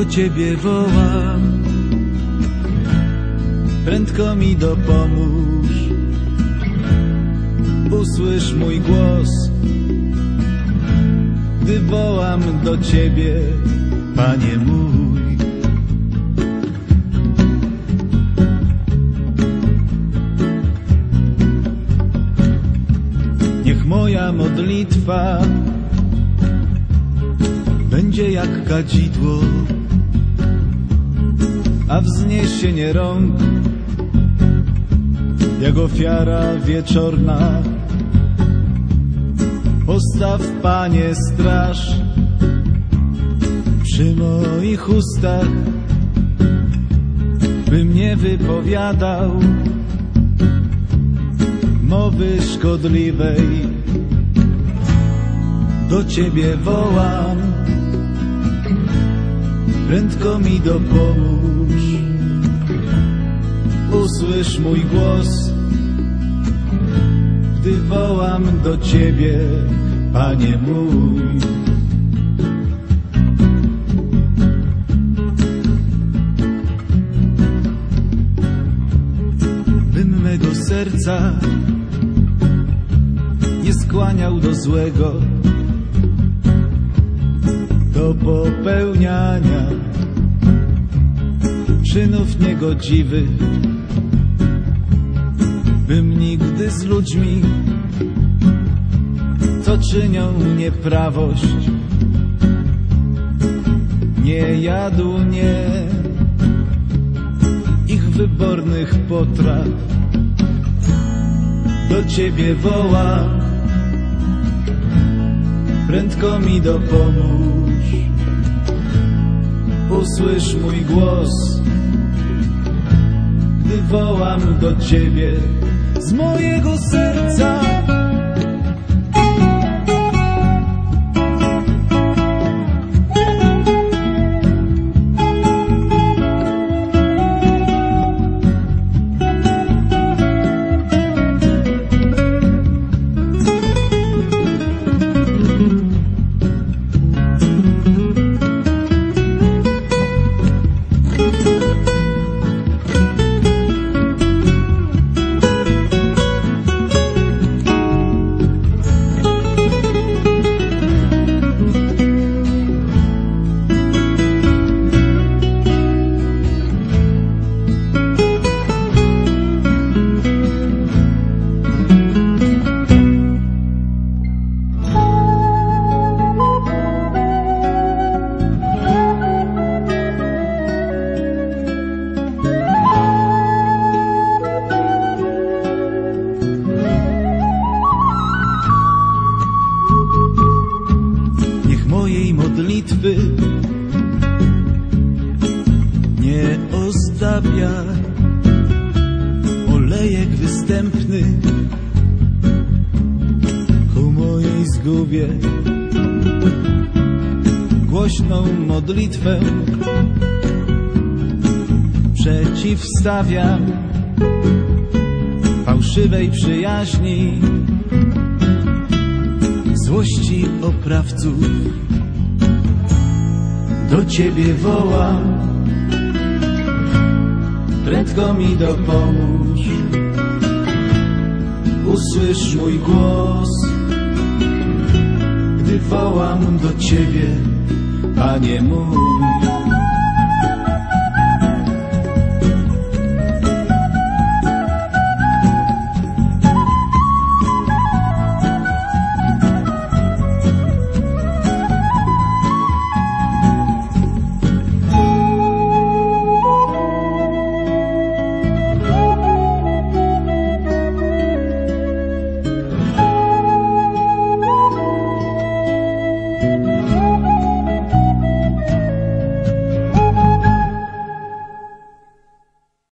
do Ciebie wołam. Prędko mi dopomóż, usłysz mój głos, gdy wołam do Ciebie, Panie mój. Niech moja modlitwa będzie jak kadzidło, a wzniesienie rąk jak ofiara wieczorna. Postaw, Panie, straż przy moich ustach, bym nie wypowiadał mowy szkodliwej. Do Ciebie wołam, prędko mi dopomóż. Usłysz mój głos, gdy wołam do Ciebie, Panie mój. Bym mego serca nie skłaniał do złego, do popełniania czynów niegodziwych, z ludźmi, co czynią nieprawość, nie jadł nie ich wybornych potraw. Do Ciebie wołam, prędko mi dopomóż. Usłysz mój głos, gdy wołam do Ciebie z mojego serca. Modlitwy nie ozdabia olejek występny ku mojej zgubie. Głośną modlitwę przeciwstawiam fałszywej przyjaźni złości oprawców. Do Ciebie wołam, prędko mi dopomóż. Usłysz mój głos, gdy wołam do Ciebie, Panie mój.